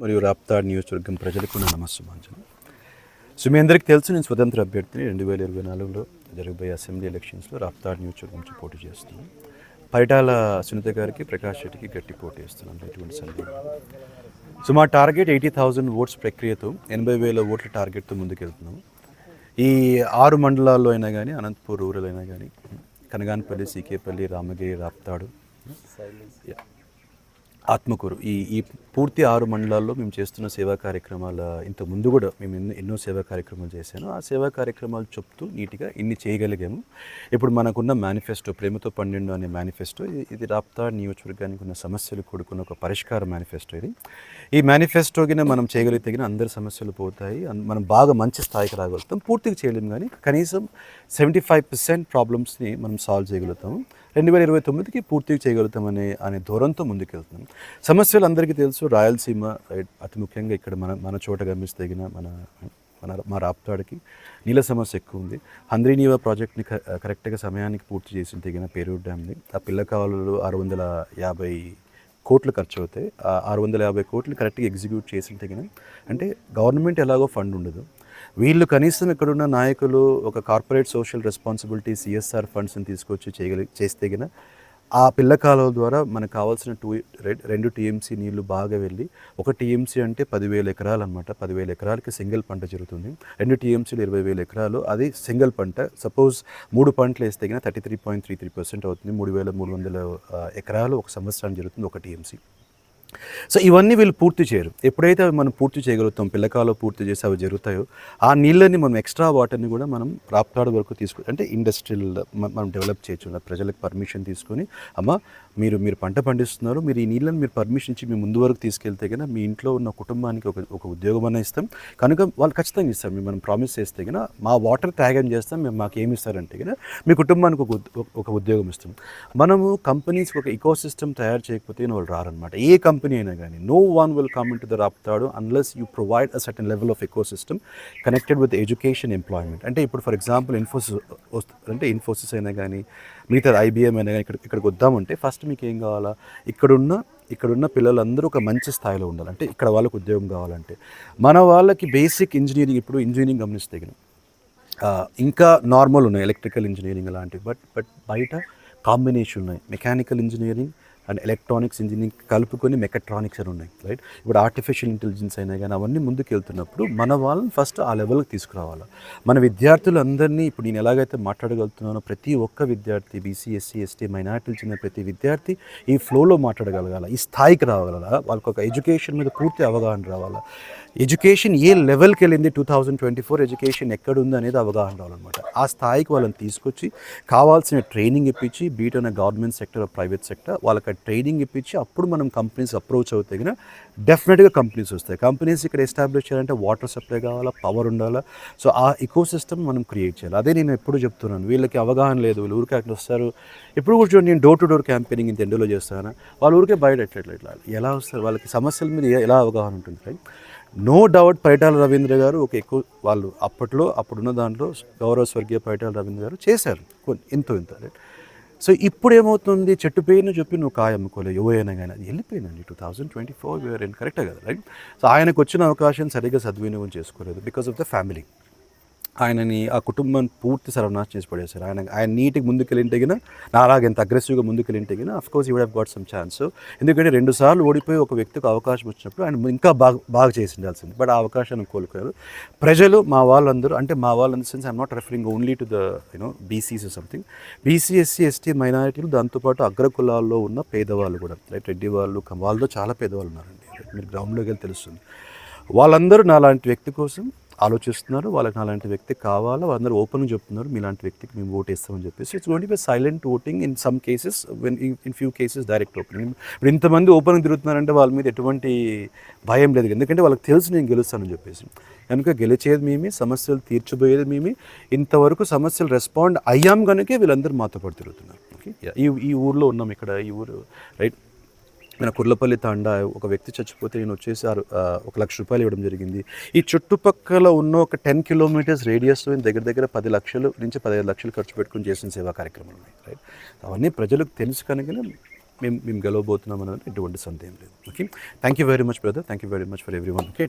మరియు రాప్తాడ్ నియోజకవర్గం ప్రజలకు నా నమస్సుమాంజన సో మీ అందరికీ తెలుసు నేను స్వతంత్ర అభ్యర్థిని. రెండు వేల ఇరవై నాలుగులో జరగబోయే అసెంబ్లీ ఎలక్షన్స్లో రాప్తాడ్ నియోజకవర్గం నుంచి పోటీ చేస్తున్నాను. పరిటాల సునీత గారికి ప్రకాష్ రెడ్డికి గట్టి పోటీ చేస్తున్నాను ఎటువంటి సందేహం సో మా టార్గెట్ ఎయిటీ థౌజండ్ ఓట్స్ ప్రక్రియతో ఎనభై వేల ఓట్ల టార్గెట్తో ముందుకెళ్తున్నాము. ఈ ఆరు మండలాల్లో అయినా కానీ అనంతపూర్ రూరల్ అయినా కానీ కనగానపల్లి సీకేపల్లి రామగిరి రాప్తాడు ఆత్మకూరు ఈ ఈ పూర్తి ఆరు మండలాల్లో మేము చేస్తున్న సేవా కార్యక్రమాల ఇంత ముందు కూడా మేము ఎన్నో ఎన్నో సేవా కార్యక్రమాలు చేశాను. ఆ సేవా కార్యక్రమాలు చెప్తూ నీట్గా ఇన్ని చేయగలిగాము. ఇప్పుడు మనకున్న మేనిఫెస్టో ప్రేమతో పన్నెండు అనే మేనిఫెస్టో ఇది- రాప్తా నియోజకవర్గానికి ఉన్న సమస్యలు కూడుకున్న ఒక పరిష్కార మేనిఫెస్టో ఇది. ఈ మేనిఫెస్టో కింద మనం చేయగలిగితే అందరి సమస్యలు పోతాయి. మనం బాగా మంచి స్థాయికి రాగలుగుతాం. పూర్తిగా చేయలేము కానీ కనీసం సెవెంటీ ఫైవ్ పర్సెంట్ ప్రాబ్లమ్స్ని మనం సాల్వ్ చేయగలుగుతాము. రెండు వేల ఇరవై తొమ్మిదికి పూర్తిగా చేయగలుగుతామనే అనే ధోరణితో ముందుకెళ్తున్నాం. సమస్యలు అందరికీ తెలుసు. సో రాయలసీమ రైట్, అతి ముఖ్యంగా ఇక్కడ మన మన చోట గమనిస్తే తగిన మన మన మా రాప్తాడికి నీళ్ళ సమస్య ఎక్కువ ఉంది హంద్రీనీవా ప్రాజెక్ట్ని క- కరెక్ట్గా సమయానికి పూర్తి చేసిన తగిన పేరూరు డ్యామ్ని ఆ పిల్ల కాలువలు ఆరు వందల యాభై కోట్లు ఖర్చు అవుతాయి ఆ ఆరు వందల యాభై కోట్లు కరెక్ట్గా ఎగ్జిక్యూట్ చేసిన తగిన అంటే గవర్నమెంట్ ఎలాగో ఫండ్ ఉండదు. వీళ్ళు కనీసం ఇక్కడున్న నాయకులు ఒక కార్పొరేట్ సోషల్ రెస్పాన్సిబిలిటీ సిఎస్ఆర్ ఫండ్స్ని తీసుకొచ్చి చేయగలి చేస్తే ఆ పిల్ల కాలువ ద్వారా మనకు కావాల్సిన టూ రెండు టీఎంసీ నీళ్ళు బాగా వెళ్ళి ఒక టీఎంసీ అంటే పదివేల ఎకరాలు అనమాట పదివేల ఎకరాలకి సింగిల్ పంట జరుగుతుంది. రెండు టీఎంసీలు ఇరవై వేల ఎకరాలు. అది సింగిల్ పంట. సపోజ్ మూడు పంటలు వేస్తే గిన thirty three point three three percent అవుతుంది. మూడు వేల మూడు వందల ఎకరాలు ఒక సంవత్సరానికి జరుగుతుంది ఒక టీఎంసీ. సో ఇవన్నీ వీళ్ళు పూర్తి చేయరు. ఎప్పుడైతే అవి మనం పూర్తి చేయగలుగుతాం పిల్లకాలో పూర్తి చేసి అవి జరుగుతాయో ఆ నీళ్ళని మనం ఎక్స్ట్రా వాటర్ని కూడా మనం రాప్తాడు వరకు తీసుకు అంటే ఇండస్ట్రియల్ మనం డెవలప్ చేయొచ్చు. ప్రజలకు పర్మిషన్ తీసుకొని అమ్మ మీరు మీరు పంట పండిస్తున్నారు మీరు ఈ నీళ్ళని మీరు పర్మిషన్ ఇచ్చి మీ ముందు వరకు తీసుకెళ్తే కనుక మీ ఇంట్లో ఉన్న కుటుంబానికి ఒక ఒక ఉద్యోగం అన్న ఇస్తాం. కనుక వాళ్ళు ఖచ్చితంగా ఇస్తారు. మేము మనం ప్రామిస్ చేస్తే కనుక మా వాటర్ త్యాగం చేస్తాం మేము మాకు ఏమి ఇస్తారంటే కనుక మీ కుటుంబానికి ఒక ఒక ఉద్యోగం ఇస్తాం. మనము కంపెనీస్కి ఒక ఇకో సిస్టమ్ తయారు చేయకపోతే వాళ్ళు రారనమాట ఏ కంపెనీ అయినా కానీ. No one will come into the Raptadu unless you provide a certain level of ecosystem connected with education employment అంటే ఇప్పుడు ఫర్ ఎగ్జాంపుల్ ఇన్ఫోసిస్ అంటే ఇన్ఫోసిస్ అయినా కానీ మిగతా ఐబిఎం అయినా కానీ ఇక్కడ ఇక్కడికి వద్దామంటే ఫస్ట్ మీకు ఏం కావాలా? ఇక్కడున్న ఇక్కడున్న పిల్లలందరూ ఒక మంచి స్థాయిలో ఉండాలి. అంటే ఇక్కడ వాళ్ళకి ఉద్యోగం కావాలంటే. మన వాళ్ళకి బేసిక్ ఇంజనీరింగ్ ఇప్పుడు ఇంజనీరింగ్ గమనిస్తే ఇంకా నార్మల్ ఉన్నాయి ఎలక్ట్రికల్ ఇంజనీరింగ్ అలాంటివి. బట్ బట్ బయట కాంబినేషన్ ఉన్నాయి. Mechanical engineering and electronics engineering కలుపుకొని మెకట్రానిక్స్ అని ఉన్నాయి రైట్ ఇప్పుడు ఆర్టిఫిషియల్ ఇంటెలిజెన్స్ అయినా కానీ అవన్నీ ముందుకు వెళ్తున్నప్పుడు మన వాళ్ళని ఫస్ట్ ఆ లెవెల్కి తీసుకురావాలి. మన విద్యార్థులందరినీ ఇప్పుడు నేను ఎలాగైతే మాట్లాడగలుగుతున్నానో ప్రతి ఒక్క విద్యార్థి బీసీ ఎస్సీ ఎస్టీ మైనార్టీలు చెందిన ప్రతి విద్యార్థి ఈ ఫ్లోలో మాట్లాడగలగాల ఈ స్థాయికి రాగలగాల వాళ్ళకి ఒక ఎడ్యుకేషన్ మీద పూర్తి అవగాహన రావాలా. ఎడ్యుకేషన్ ఏ లెవెల్కి వెళ్ళింది two thousand twenty four education ఎక్కడుంది అనేది అవగాహన రావాలన్నమాట. ఆ స్థాయికి వాళ్ళని తీసుకొచ్చి కావాల్సిన ట్రైనింగ్ ఇప్పించి బీట్ అనే గవర్నమెంట్ సెక్టర్ ప్రైవేట్ సెక్టర్ వాళ్ళకి ట్రైనింగ్ ఇప్పించి అప్పుడు మనం కంపెనీస్ అప్రోచ్ అవుతే కనుక డెఫినెట్గా కంపెనీస్ వస్తాయి. కంపెనీస్ ఇక్కడ ఎస్టాబ్లిష్ చేయాలంటే వాటర్ సప్లై కావాలా పవర్ ఉండాలా? సో ఆ ఇకో సిస్టమ్ మనం క్రియేట్ చేయాలి. అదే నేను ఎప్పుడు చెప్తున్నాను. వీళ్ళకి అవగాహన లేదు. వీళ్ళు ఊరికే అట్లా వస్తారు. ఇప్పుడు కూడా చూడండి నేను డోర్ టు డోర్ క్యాంపెయినింగ్ ఇంత ఎండలో చేస్తాను? వాళ్ళ ఊరికే బయట ఎట్లా ఎట్లా ఎలా వస్తారు? వాళ్ళకి సమస్యల మీద ఎలా అవగాహన ఉంటుంది right no doubt Paritala Ravindra garu ఒక ఎక్కువ వాళ్ళు అప్పట్లో అప్పుడున్న దాంట్లో గౌరవ స్వర్గీయ పరిటాల రవీంద్ర గారు చేశారు. కొన్ని ఎంతో ఇంత రైట్. సో ఇప్పుడు ఏమవుతుంది చెట్టు పేరును చెప్పి నువ్వు కాయమ్ముకోలే అమ్ముకోలేవు ఎవరైనా కానీ. అది వెళ్ళిపోయిందండి. Two thousand twenty four where కరెక్టే కదా రైట్? సో ఆయనకు వచ్చిన అవకాశం సరిగ్గా సద్వినియోగం చేసుకోలేదు బికాస్ ఆఫ్ ద ఫ్యామిలీ ఆయనని ఆ కుటుంబం పూర్తి సర్వనాశం చేసి పడేశారు. ఆయన ఆయన నీటికి ముందుకెళ్ళింటే గిన నాలాగా ఎంత అగ్రెసివ్గా ముందుకెళ్ళింటే గిన of course you would have got some chance ఎందుకంటే రెండు సార్లు ఓడిపోయి ఒక వ్యక్తికి అవకాశం వచ్చినప్పుడు ఆయన ఇంకా బాగా బాగా చేసి ఉండాల్సింది బట్ ఆ అవకాశాన్ని కోల్పోయారు. ప్రజలు మా వాళ్ళందరూ అంటే మా వాళ్ళందరూ sense I'm not referring only to the you know BCs something BC SC ST మైనారిటీలు దాంతోపాటు అగ్రకులాల్లో ఉన్న పేదవాళ్ళు కూడా రైట్ రెడ్డి వాళ్ళు వాళ్ళతో చాలా పేదవాళ్ళు ఉన్నారండి. మీరు గ్రౌండ్లోకి వెళ్ళి తెలుస్తుంది. వాళ్ళందరూ నాలాంటి వ్యక్తి కోసం ఆలోచిస్తున్నారు. వాళ్ళకి నాలాంటి వ్యక్తి కావాలా? వాళ్ళందరూ ఓపెన్గా చెప్తున్నారు మీలాంటి వ్యక్తికి మేము ఓట్ వేస్తామని చెప్పేసి. It's gonna be silent voting in some cases when in few cases direct opening ఇప్పుడు ఇంతమంది ఓపెన్గా తిరుగుతున్నారంటే వాళ్ళ మీద ఎటువంటి భయం లేదు. ఎందుకంటే వాళ్ళకి తెలుసు నేను గెలుస్తానని చెప్పేసి. కనుక గెలిచేది మేమే సమస్యలు తీర్చబోయేది మేమే. ఇంతవరకు సమస్యలు రెస్పాండ్ అయ్యాం కనుకే వీళ్ళందరూ మాతో పాటు తిరుగుతున్నారు. ఓకే ఈ ఈ ఊర్లో ఉన్నాం ఇక్కడ ఈ ఊరు రైట్ మన కుర్లపల్లి తాండా ఒక వ్యక్తి చచ్చిపోతే నేను వచ్చేసి ఒక లక్ష రూపాయలు ఇవ్వడం జరిగింది. ఈ చుట్టుపక్కల ఉన్న ఒక టెన్ కిలోమీటర్స్ రేడియస్లో దగ్గర దగ్గర పది లక్షలు నుంచి పదిహేను లక్షలు ఖర్చు పెట్టుకుని చేసిన సేవా కార్యక్రమాలు ఉన్నాయి రైట్ అవన్నీ ప్రజలకు తెలుసు కనుక మేము మేము గెలవబోతున్నాం అనేది ఎటువంటి సందేహం లేదు. Okay thank you very much brother thank you very much for everyone okay